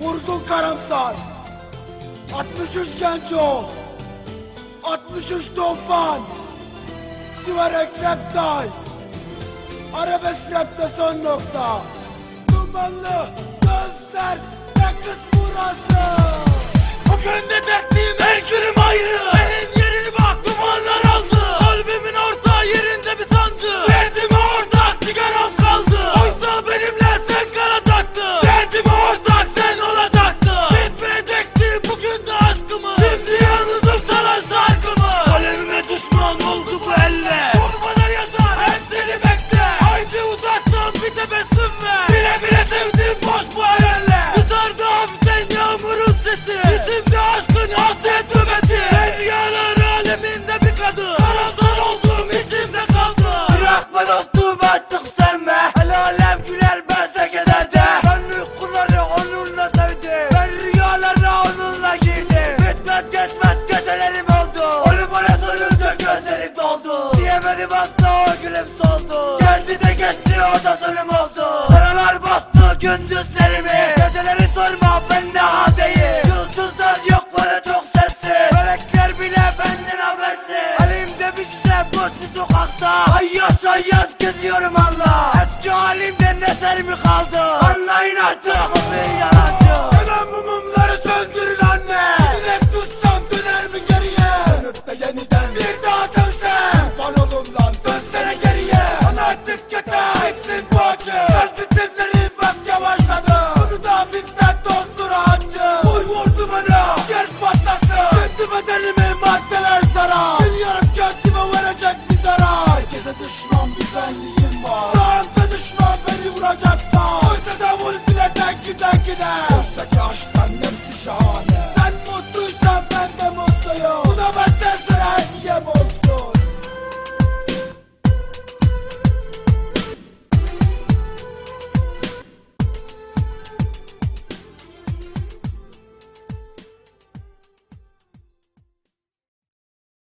Vurgun karamsar. 63 Genco 63 Tufan. Siverek Reptile Arabesk Rap'te son nokta. Dumanlı gözler ne kız burası gecelerim oldu Onu bana sorunca gözlerim doldu. Diyemedim asla o gülüm soldu. Geldi de geçti o da zulüm oldu. Karalar bastı gündüzlerimi Geceleri sorma ben ne haldeyim. Yıldızlar yok bana çok sessiz Melekler bile benden habersiz. Elimde bir şişe boş bir sokakta. Ay yaş ay yaş geziyorum Allah. Eski halimden eser mi kaldı battılar sana.